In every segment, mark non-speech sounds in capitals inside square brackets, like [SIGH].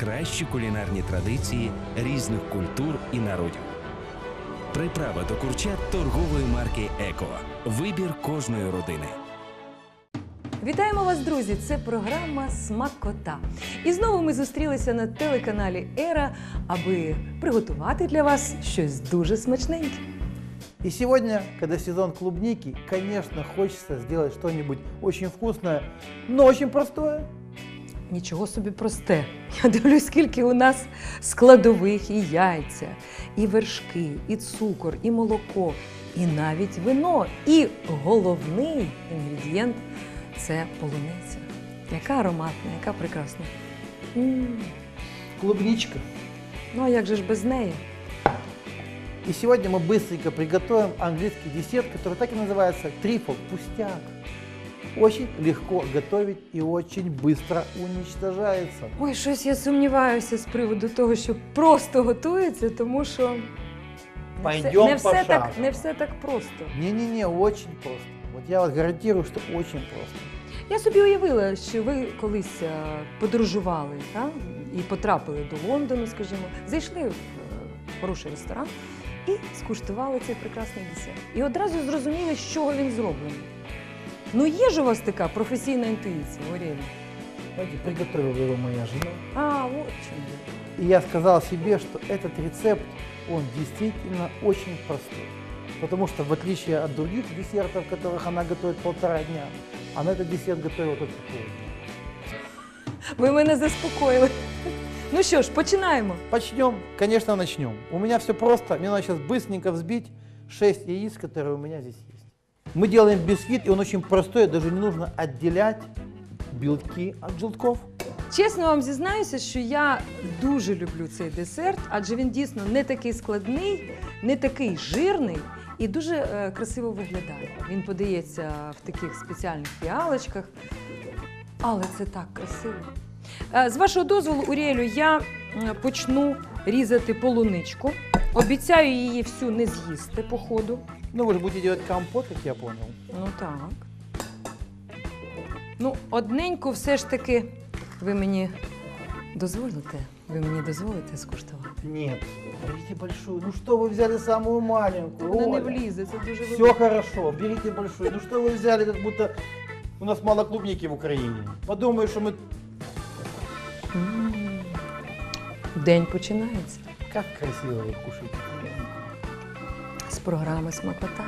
Кращі кулінарні традиції різних культур і народів. Приправа до курчат торгової марки Еко. Вибір кожної родини. Вітаємо вас, друзі! Це програма Смакота. І знову ми зустрілися на телеканалі Ера, аби приготувати для вас щось дуже смачненьке. И сегодня, когда сезон клубники, конечно, хочется сделать что-нибудь очень вкусное, но очень простое. Нічого собі просте. [LAUGHS] Я дивлюсь, скільки у нас складових і яйця, і вершки, і цукор, і молоко, і навіть вино. І головний інгредієнт це полуниця. Яка ароматна, яка прекрасна. М, Клубничка. Ну а як же ж без неї? И сегодня мы быстренько приготовим английский десерт, который так и называется трифл, пустяк. Очень легко готовить и очень быстро уничтожается. Ой, щось я сумніваюся з приводу того, що просто готується, тому що не все, Пойдем не, по все так, шагу. не все так просто. Не-не-не, очень просто. Вот я вас гарантирую, что очень просто. Я собі уявила, що ви колись е, подорожували та? і потрапили до Лондону, скажімо, зайшли в е, хороший ресторан і скуштували цей прекрасний десерт. І одразу зрозуміли, з чого він зроблений. Ну, є ж у вас така професійна інтуїція, Орєлі? Знаете, приготовила его моя жена. А, от чому. И я сказал себе, что этот рецепт, он действительно очень простой. Потому что в отличие от других десертов, которых она готовит полтора дня, она этот десерт готовила только полдня. Ви мене заспокоїли. Ну що ж, починаємо. Почнем, конечно, начнем. У меня все просто. Мне надо сейчас быстренько взбить 6 яиц, которые у меня здесь есть. Мы делаем бисквит, и он очень простой, даже не нужно отделять белки от желтков. Чесно вам зізнаюся, що я дуже люблю цей десерт, адже він дійсно не такий складний, не такий жирний і дуже е, красиво виглядає. Він подається в таких спеціальних фіалочках, але це так красиво. Е, з вашого дозволу, Урєлю, я м, почну різати полуничку. Обіцяю її всю не з'їсти по ходу. Ну, вы же будете делать компот, как я понял. Ну так. Ну, одненьку все ж таки ви мені дозволите? Ви мені дозволите скуштувати? Нет, берите большую. Ну что вы взяли самую маленькую? Вона не Оля? влізе, це дуже Все велике. хорошо, берите большую. Ну что вы взяли, как будто у нас мало клубники в Украине. Подумаю, что мы... М. День починається Как красиво вы кушаете. програми Смакота.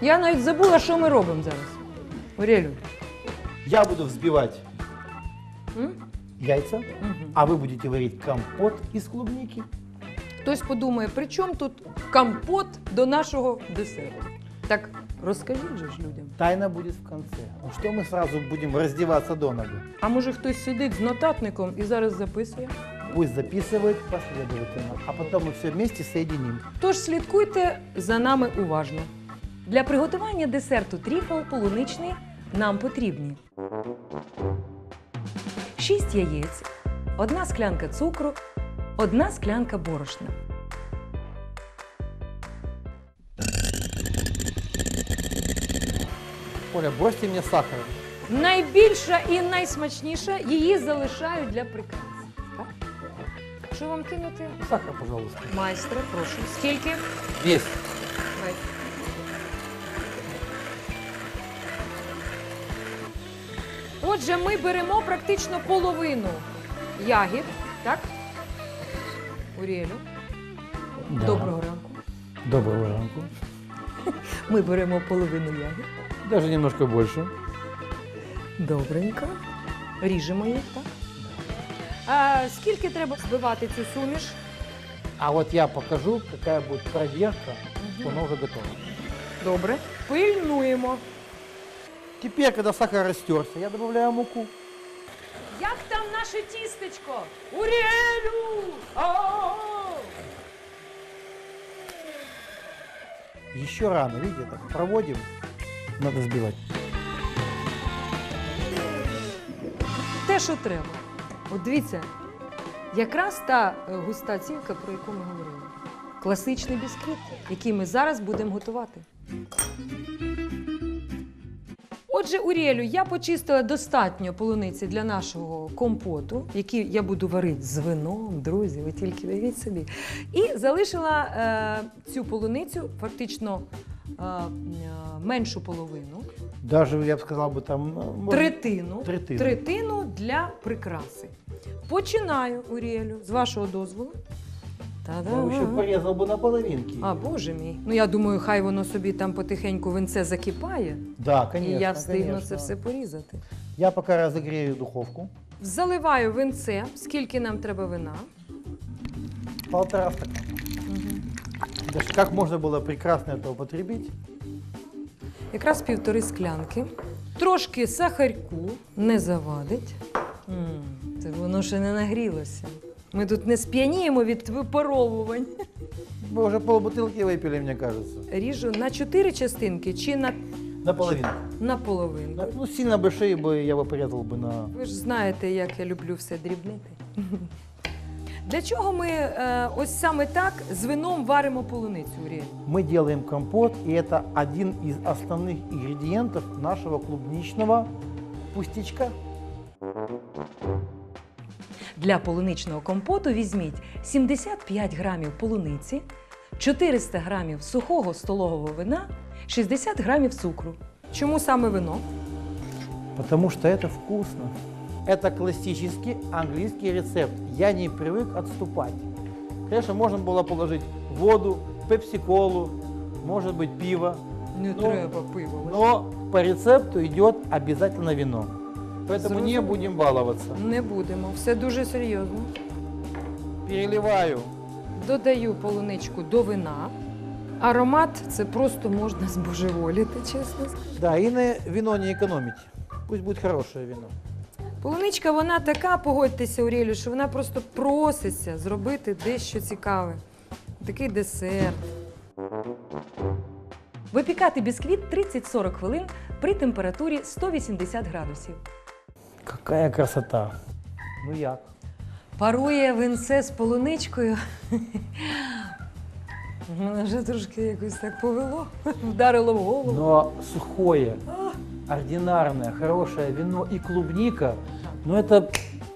Я навіть забула, що ми робимо зараз. Орелю. Я буду взбивать М? яйца, Мгм. а вы будете варить компот из клубники. Хтось подумає, при чому тут компот до нашого десерту? Так розкажіть же ж людям. Тайна будет в конце. Ну что мы сразу будем раздеваться до ноги? А може хтось сидить з нотатником і зараз записує? Пусть записывает последовательно, а потом мы все вместе соединим. Тож слідкуйте за нами уважно. Для приготування десерту тріфл полуничний нам потрібні 6 яєць, одна склянка цукру, одна склянка борошна. Оля, бросьте мне сахар. Найбільша і найсмачніша її залишають для прикрас. Що вам кинути? Сахар, пожалуйста. Майстре, прошу. Скільки? Давайте. Отже, ми беремо практично половину ягід, так? Урєлю. Доброго ранку. Доброго ранку. Ми беремо половину ягід. Даже немножко больше. Добренько. Ріжемо їх, так? А, скільки треба збивати цю суміш? А вот я покажу, какая будет проверка, что оно уже готово. Добре. Пильнуємо. Теперь, когда сахар растерся, я добавляю муку. Як там наше тістечко! Уріелю! О-о-о! Еще рано, видите, так проводим. Надо сбивать. Те, що треба. От дивіться, якраз та е, густа цівка, про яку ми говорили. Класичний бісквіт, який ми зараз будемо готувати. Отже, Урєлю, я почистила достатньо полуниці для нашого компоту, який я буду варити з вином, друзі, ви тільки уявіть собі. І залишила е, цю полуницю фактично е, е, меншу половину, Даже, я бы сказал, бы там... ну, третину, Третину. третину для прикраси. Починаю, Урєлю, з вашого дозволу. Я бы еще Та-да. порезал бы на половинки. А, боже мій. Ну я думаю, хай воно собі там потихеньку винце закипає, Да, конечно, і я встигну конечно. це все порізати. Я пока разогрею духовку. Заливаю винце, скільки нам треба вина. Полтора стакана. Даже как можно было прекрасно это употребить? Якраз півтори склянки. Трошки сахарку не завадить. М, Це воно ще не нагрілося. Ми тут не сп'яніємо від випаровувань. Мы уже полбутылки выпили, мне кажется. Ріжу на чотири частинки чи на, На половинку. на половину. На- Ну, сильно большие бы я бы порезал бы на... Ви ж знаєте, як я люблю все дрібнити. [LAUGHS] Для чого ми е, ось саме так з вином варимо полуницю, Урія? Мы делаем компот, и это один из основных ингредиентов нашего клубничного пустячка. Для полуничного компоту візьміть 75 грамів полуниці, 400 грамів сухого столового вина, 60 грамів цукру. Чому саме вино? Потому что это вкусно. Это классический английский рецепт. Я не привык отступать. Конечно, можно было положить воду, пепси-колу, может быть пиво. Не Ну, треба пиво. Но по рецепту идет обязательно вино. Поэтому не Зрозуміло. будем баловаться. Не будемо, все дуже серйозно. Переливаю. Додаю полуничку до вина. Аромат це просто можна збожеволіти, чесно скажу. Да, и на вино не экономить. Пусть будет хорошее вино. Полуничка, вона така, погодьтеся, Урєлю, що вона просто проситься зробити дещо цікаве. Такий десерт. Випікати бісквіт 30-40 хвилин при температурі 180 градусів. Какая красота. Ну як? Парує винце з полуничкою. [LAUGHS] Мене вже трошки якось так повело, [LAUGHS] вдарило в голову. Но сухое, ординарное, хорошее вино и клубника, ну это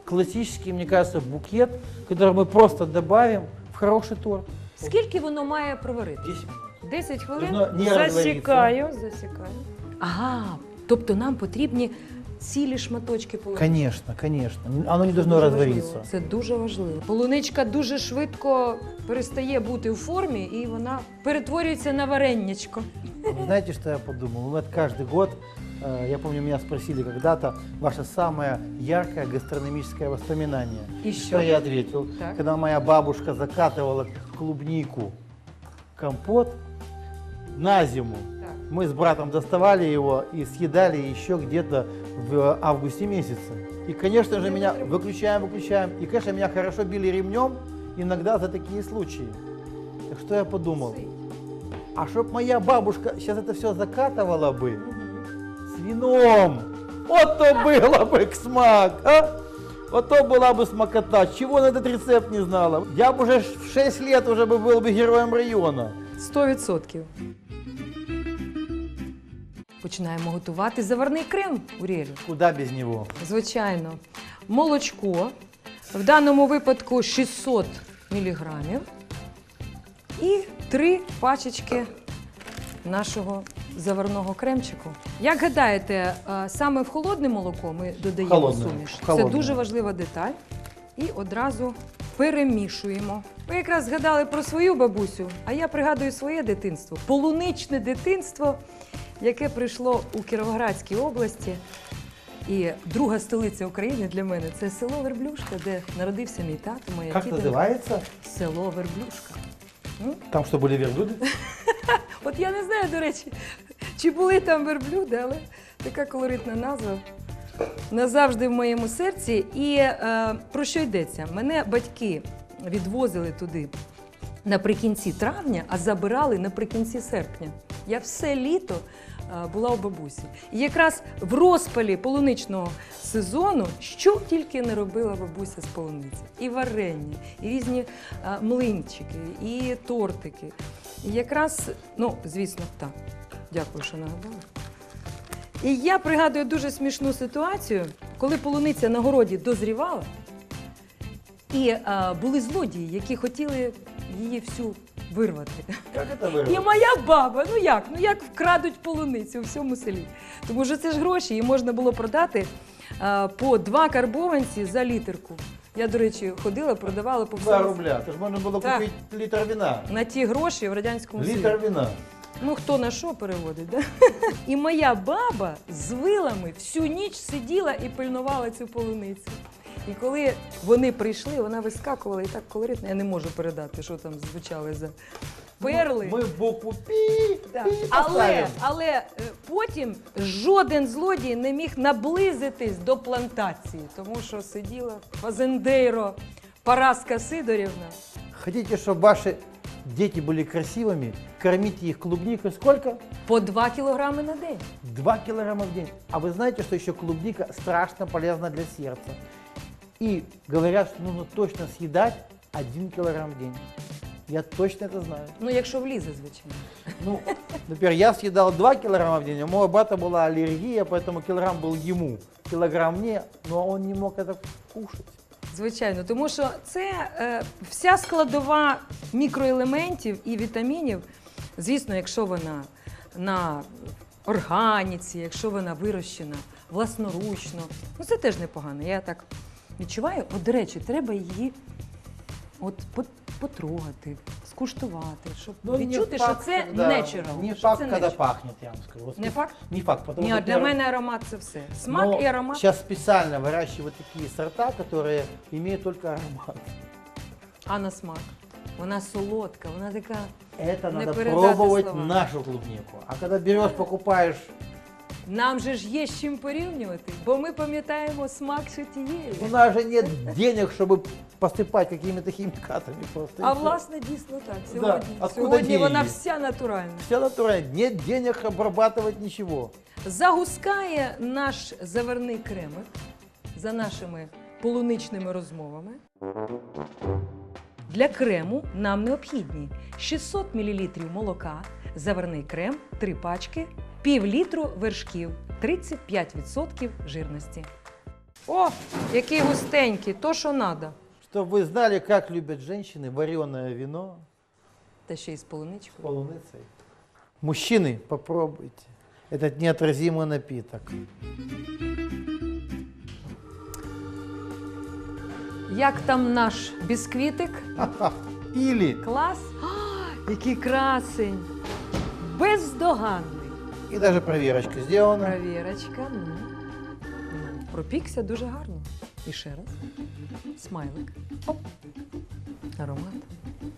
классический, мне кажется, букет, который мы просто добавим в хороший торт. Скільки воно має проварити? 10 минут. 10 хвилин. Воно не засікаю, засікаю. Ага, тобто нам потрібні цілі шматочки полунички. Конечно, конечно. Оно не должно Дуже развариться. важливо. Це дуже важливо. Полуничка дуже швидко перестає бути у формі і вона перетворюється на вареннячко. Вы Знаете, что я подумал? Вот каждый год, э, я помню, меня спросили когда-то, ваше самое яркое гастрономическое воспоминание. И Что что? я ответил? Так. Когда моя бабушка закатывала клубнику компот на зиму, Так. Мы с братом доставали его и съедали еще где-то в августе месяце. И, конечно же, меня выключаем, выключаем. И, конечно, меня хорошо били ремнем иногда за такие случаи. Так что я подумал, а чтоб моя бабушка сейчас это все закатывала бы с вином, вот то было бы смак, а? Вот то была бы смакота. Чего на этот рецепт не знала? Я бы уже в 6 лет уже бы был бы героем района. 100%. Починаємо готувати заварний крем Урєлю. Куда без него? Звичайно, молочко, в даному випадку 600 мг і три пачечки нашого заварного кремчику. Як гадаєте, е, саме в холодне молоко ми додаємо Холодне, суміш? Це дуже важлива деталь. І одразу перемішуємо. Ви якраз згадали про свою бабусю, а я пригадую своє дитинство, полуничне дитинство, яке прийшло у Кіровоградській області. І друга столиця України для мене це село Верблюшка, де народився мій тато, моя Как тітонька. называется? Село Верблюшка. М? Там что, были верблюды? [LAUGHS] От я не знаю, до речі, чи були там верблюди, але така колоритна назва. назавжди в моєму серці. І е, про що йдеться? Мене батьки відвозили туди наприкінці травня, а забирали наприкінці серпня. Я все літо е, була у бабусі. І якраз в розпалі полуничного сезону, що тільки не робила бабуся з полуниці. І варення, і різні е, млинчики, і тортики. І якраз, ну, звісно, так. Дякую, що нагадали. І я пригадую дуже смішну ситуацію, коли полуниця на городі дозрівала, і е, були злодії, які хотіли її всю вирвати. Как это І вырвать? моя баба, ну як? Ну як вкрадуть полуницю у всьому селі? Тому що це ж гроші, її можна було продати е, по два карбованці за літерку. Я, до речі, ходила, продавала по Два всьому. рубля. Это же можно было Так. купить литр вина. На ті гроші в радянському Союзі. Литр вина. Ну, хто на що переводить, да? [LAUGHS] І моя баба з вилами всю ніч сиділа і пильнувала цю полуницю. І коли вони прийшли, вона вискакувала і так колоритно. Я не можу передати, що там звучали за перли. Мы букву пи, Так. пи Але, поставим. але е, потім жоден злодій не міг наблизитись до плантації, тому що сиділа Фазендейро Параска Сидорівна. Хотите, чтобы ваши дети были красивыми? Кормите их клубникой сколько? По 2 кілограми на день. 2 килограмма в день. А вы знаете, что еще клубника страшно полезна для сердца? И говорят, что нужно точно съедать 1 килограмм в день. Я точно это знаю. Ну, якщо влізе, звичайно. Ну, например, я съедал 2 килограмма в день, а у моего брата была аллергия, поэтому килограмм был ему, килограмм мне, но он не мог это кушать. Звичайно, тому що це е, вся складова мікроелементів і вітамінів. Звісно, якщо вона на органіці, якщо вона вирощена власноручно, ну це теж непогано. Я так відчуваю. От, до речі, треба її от по- потрогати, скуштувати, щоб відчути, що це когда- natural. Не що факт, це когда natural. пахнет, я вам скажу. Вот Не факт? Не факт, потому Ні, что а для первое- мене аромат це все. Смак Но і аромат. Сейчас специально выращивают такие сорта, которые имеют только аромат. А на смак. Вона солодка, вона така. Это Не надо передать пробовать словами. нашу клубнику. А когда берешь, покупаешь, Нам же ж є з чим порівнювати, бо ми пам'ятаємо смак ще тієї. у нас же нет денег, чтобы посыпать какими-то химикатами просто. А и всё. власне дійсно так. Да, Сьогодні, откуда сьогодні вона деньги? вся натуральна. Все натурально. Нет денег обрабатывать ничего. Загускає наш заварний кремик за нашими полуничними розмовами. Для крему нам необхідні 600 мл молока, заварний крем, 3 пачки, пів літру вершків, 35% жирності. О, який густенький, то що треба. Чтобы вы знали, как любят женщины вареное вино Та ще й з с полуничкою. полуницей. Мужчины, попробуйте. Этот неотразимый напиток. Як там наш бісквітик? [LAUGHS] Ха-ха. Или, Клас? А, [GASPS] який красень! Бездоганний. и даже проверочка сделана. Провірочка. Ну. Ну, Пропікся дуже гарно. І ще раз. Смайлик. Оп. Аромат.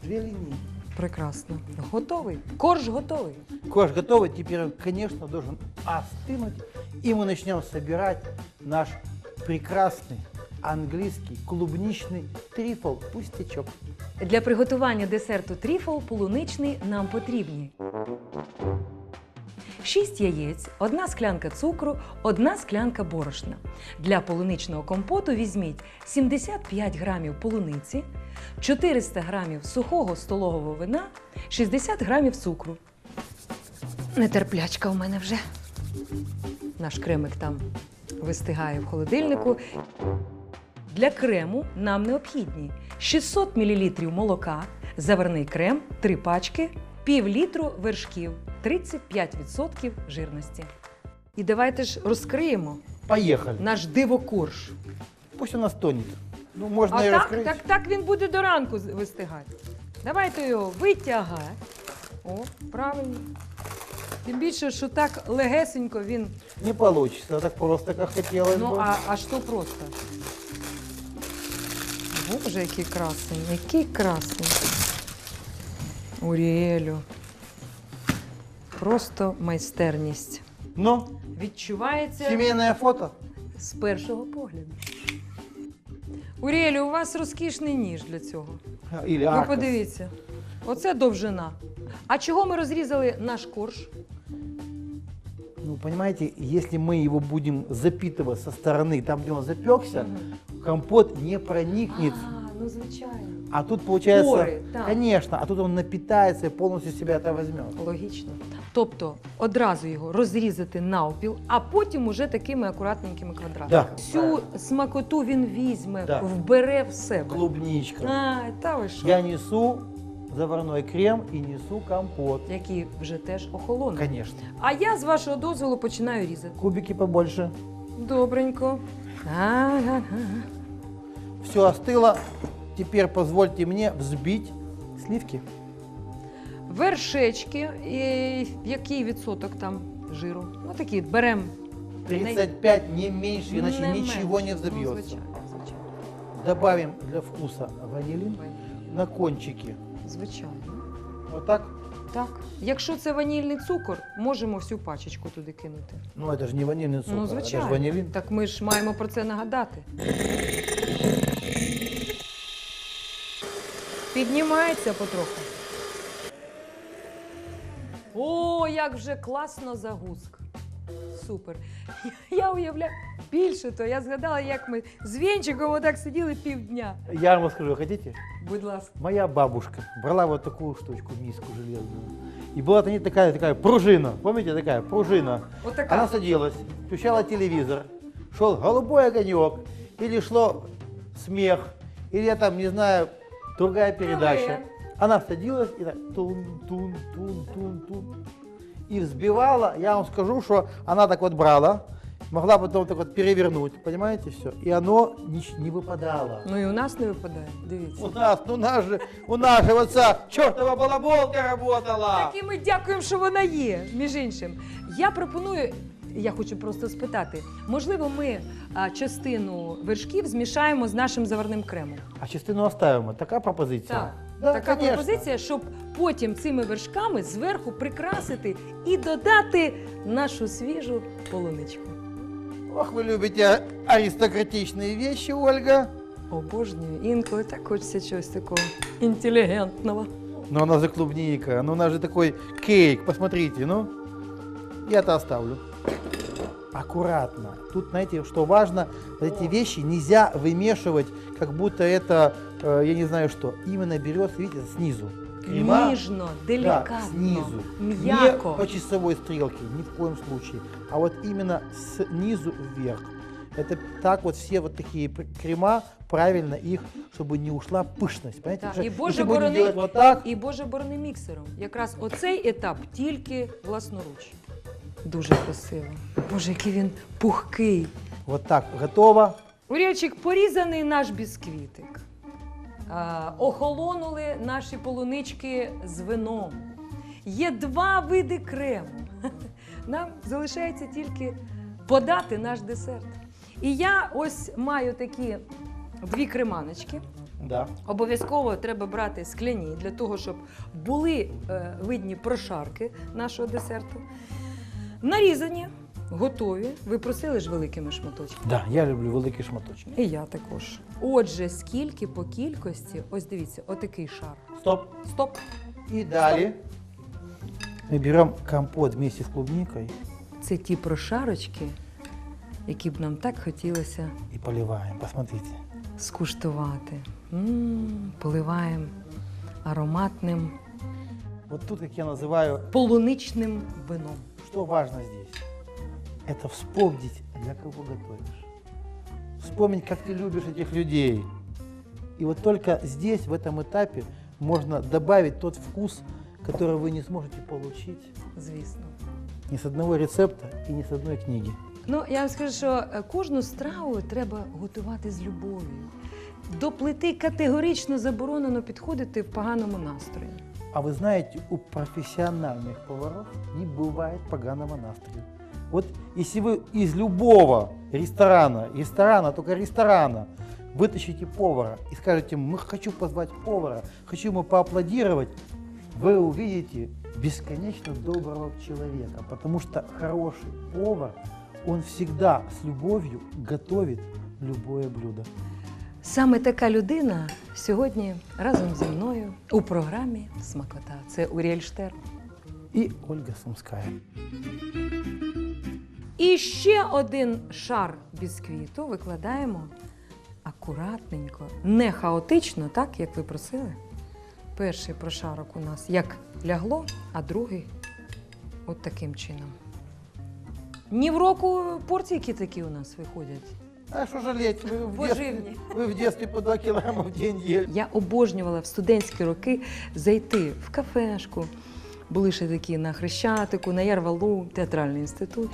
Две линии. Прекрасно. Готовий. Корж готовий. Кош готовый, теперь он, конечно, должен остынуть. И мы начнем собирать наш прекрасный английский клубничный трифл пустячок. Для приготування десерту тріфл полуничний нам потрібні 6 яєць, одна склянка цукру, одна склянка борошна. Для полуничного компоту візьміть 75 грамів полуниці, 400 грамів сухого столового вина, 60 грамів цукру. Нетерплячка у мене вже. Наш кремик там вистигає в холодильнику. Для крему нам необхідні 600 мл молока, заварний крем, 3 пачки, пів літру вершків, 35% жирності. І давайте ж розкриємо Поехали. наш дивокурш. Пусть у нас тонет. Ну, можно А так, так, так він буде до ранку з- вистигати. Давайте його витягати. О, правильно. Тим більше, що так легесенько він. Не получится так просто, как хотелось Ну, бы. а, а що просто? Боже, який красний, який красний. Уріелю. Просто майстерність. Ну, Відчувається семейное фото. з першого погляду. Урєлі, у вас розкішний ніж для цього. Или Ви аркос. подивіться. Оце довжина. А чого ми розрізали наш корж? Ну, понимаете, если мы его будем запитывать со стороны, там, где он запекся, компот не проникнет. А, ну звичайно. А тут получается, Поры, да. конечно, а тут он напитается и полностью себя это возьмет. Логічно. Тобто одразу його розрізати навпіл, а потім уже такими акуратненькими квадратами. Да. Всю смакоту він візьме, Да. вбере в себе. Клубничка. А, та ви що? Я несу заварной крем и несу компот. Які вже теж охолонули. Конечно. А я з вашого дозволу починаю різати. Кубики побольше. Добренько. Ага. Все остыло. Теперь позвольте мне взбить сливки. Вершечки, і який відсоток там жиру? Ну такі беремо. 35 не меньше, иначе Не ничего менше. не Ну, взобьется. звичайно, звичайно. Добавим для вкуса ванилин на кончики. Звичайно. Вот так. Так. Якщо це ванільний цукор, можемо всю пачечку туди кинути. Ну это же не ванильный цукор, ну, это же звичайно. ванилин. Так ми ж маємо про це нагадати. Піднімається потроху. О, як вже класно загуск. Супер. [LAUGHS] Я уявляю, більше то, я згадала, як ми з Вінчиком отак сиділи півдня. Я вам расскажу, хотите? Будь ласка. Моя бабушка брала вот такую штучку, миску железную. И была на ней такая, такая пружина. Помните, такая пружина? Отака. Она садилась, включала телевизор, шел голубой огонек, или шло смех, или там, не знаю, другая передача. КВН. Она садилась и так тун-тун-тун-тун-тун. И взбивала, я вам скажу, что она так вот брала, могла потом так вот перевернуть, понимаете, все. И оно нич- не выпадало. Ну і у нас не випадає. Дивіться. У нас, ну у нас же, у нас же вот ця чертова балаболка работала. Так і ми дякуємо, що вона є. Між іншим, я пропоную. Я хочу просто спитати, можливо, ми а, частину вершків змішаємо з нашим заварним кремом. А частину оставимо. Така пропозиція. Так, Да, така конечно. пропозиція, щоб потім цими вершками зверху прикрасити і додати нашу свіжу полуничку. Ох, вы любите аристократичные вещи, Ольга. Обожнюю, інколи так хочеться чогось такого інтелігентного. Но она же клубника, ну у нас же такой кейк, посмотрите, ну. Я это оставлю. Аккуратно. Тут, знаете, что важно, вот эти вещи нельзя вымешивать, как будто это, э, я не знаю что. Именно берется, видите, снизу. Крема, Ніжно, да, делікатно, снизу. Не м'яко. по часовой стрелке, ни в коем случае. А вот именно снизу вверх. Это так вот все вот такие пр- крема, правильно их, чтобы не ушла пышность. Понимаете? Так, Потому і что Боже если будем борони, делать вот так, і Боже борони міксером. Якраз оцей етап тільки власноруч. Дуже красиво. Боже, який він пухкий. вот так, готово. Урячик, порізаний наш бісквітик. А, охолонули наші полунички з вином. Є два види крему. [LAUGHS] Нам залишається тільки подати наш десерт. І я ось маю такі дві креманочки. Да. Обов'язково треба брати скляні для того, щоб були е, видні прошарки нашого десерту. Нарізані, готові. Ви просили ж великими шматочками. Да, я люблю великий шматочок. І я також. Отже, скільки по кількості, ось дивіться, отакий шар. Стоп. Стоп. И далее мы берем компот вместе с клубникой Це ті прошарочки, які б нам так хотілося и поливаем. Посмотрите. скуштувати. м поливаємо ароматним Вот тут, как я называю, полуничним вином. что важно здесь? Это вспомнить, для кого готовишь. Вспомнить, как ты любишь этих людей. И вот только здесь, в этом этапе, можно добавить тот вкус, который вы не сможете получить Звісно. ни с одного рецепта и ни с одной книги. Ну, я вам скажу, що е, кожну страву треба готувати з любов'ю. До плити категорично заборонено підходити в поганому настрої. А вы знаете, у профессиональных поваров не бывает поганого настроя. Вот если вы из любого ресторана, ресторана, только ресторана, вытащите повара и скажете, мы хочу позвать повара, хочу ему поаплодировать, вы увидите бесконечно доброго человека, потому что хороший повар, он всегда с любовью готовит любое блюдо. Саме така людина сьогодні разом зі мною у програмі Смакота. Це Уріель Штерн. И Ольга Сумская. І ще один шар бісквіту викладаємо акуратненько, не хаотично, так як ви просили. Перший прошарок у нас як лягло, а другий от таким чином. Ні в року порційки такі у нас виходять. А что жалеть? Вы в, Поживні. детстве, вы в детстве по 2 килограмма в день ели. Я обожнювала в студентські роки зайти в кафешку. Були ще такі на Хрещатику, на Ярвалу, театральний інститут.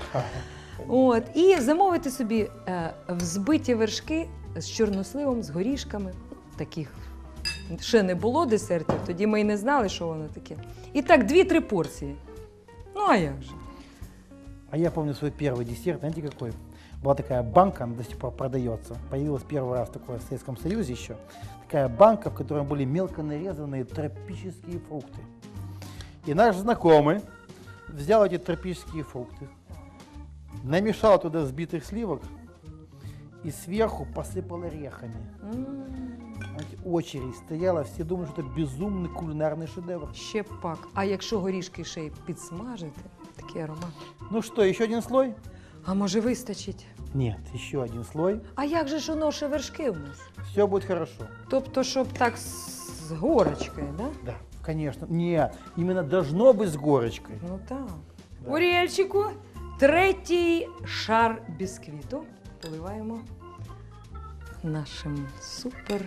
От, і замовити собі е, взбиті вершки з чорносливом, з горішками. Таких ще не було десертів, тоді ми й не знали, що воно таке. І так, дві-три порції. Ну а як же? А я помню свой первый десерт, знаете какой? Была такая банка, она до сих пор продается. Появилась первый раз такое в Советском Союзе еще. Такая банка, в которой были мелко нарезанные тропические фрукты. И наш знакомый взял эти тропические фрукты, намешал туда взбитых сливок и сверху посыпал орехами. М, Знаете, очередь стояла, все думали, что это безумный кулинарный шедевр. Ще пак. А якщо горішки ще й підсмажити, такий аромат. Ну что, еще один слой? А може вистачить? Нет, еще один слой. А як же ж вершки у нас? Все будет хорошо. Тобто, щоб так з горочкою, да? Да, конечно. Не, именно должно быть с горочкой. Ну так. Да. Уріельчику, третій шар бісквіту поливаємо нашим супер.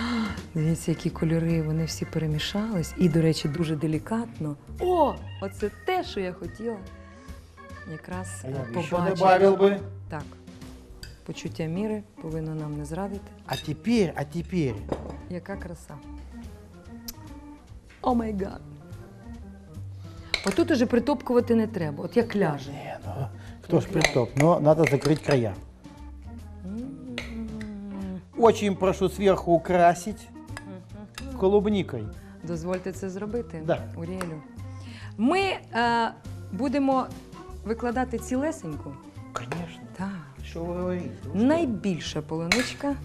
А, Дивіться, які кольори, вони всі перемішались. І, до речі, дуже делікатно. О, оце те, що я хотіла Якраз А е, я бы еще побачити. добавил бы. Так. Почуття міри повинно нам не зрадити. А теперь, а теперь. Яка краса. О май гад. Отут уже притопкувати не треба, от як ляже. Не, ну, кто ж притоп, но надо закрыть края. М. Очень прошу сверху украсить клубникой. Дозвольте це зробити, Да. Уріелю. Ми е, будемо викладати цілесеньку. Конечно. Так. Что вы говорите? Найбільша полуничка.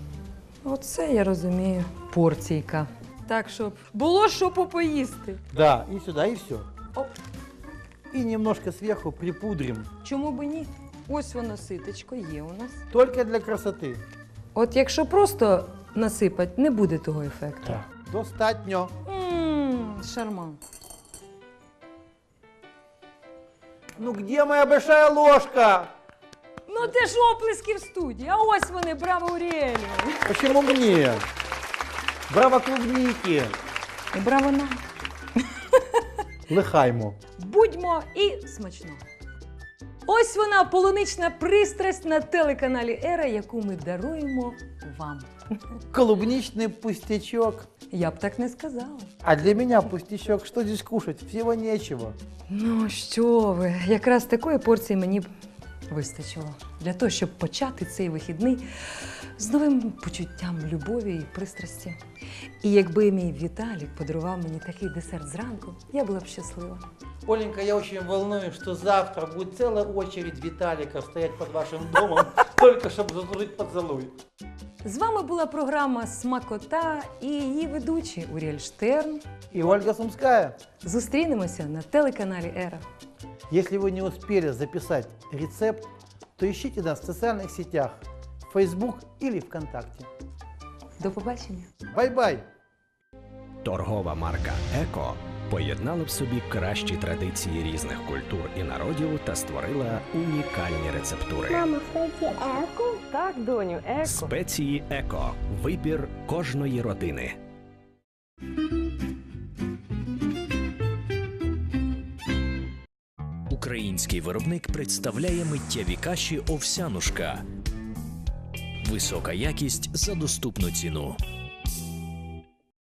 Оце я розумію. Порційка. Так, щоб було що попоїсти. Да, и сюда, и все. Оп. И немножко сверху припудрим. Чому б і ні? Ось воно ситочко є у нас. Только для красоты. От якщо просто насипати, не буде того ефекту. Достатньо. Ммм, шарман. Ну где моя большая ложка? Ну де ж оплески в студії? А ось вони, браво Уріелю. Почему мне? Браво клубники. І браво нам. Лихаймо. Будьмо і смачно. Ось вона полунична пристрасть на телеканалі Ера, яку ми даруємо вам. Клубничный пустячок. Я б так не сказала. А для меня пустячок, что здесь кушать? Всего нечего. Ну що ви, якраз такої порції мені б вистачило для того, щоб почати цей вихідний з новим почуттям любові і пристрасті. І якби мій Віталік подарував мені такий десерт зранку, я була б щаслива. Оленька, я очень волнуюсь, что завтра будет целая очередь Виталиков стоять под вашим домом, [LAUGHS] только чтобы заслужить поцелуй. З вами була програма Смакота і її ведучий Уріель Штерн. И Ольга Сумская. Зустрінемося на телеканалі Ера. Если вы не успели записать рецепт, то ищите нас в социальных сетях, в Facebook или ВКонтакте. До побачення. Бай-бай! Торгова марка Еко поєднала в собі кращі традиції різних культур і народів та створила унікальні рецептури. Мама, кстати, эко. Так, доню, еко. Спеції Еко вибір кожної родини. Український виробник представляє миттєві каші овсянушка. Висока якість за доступну ціну.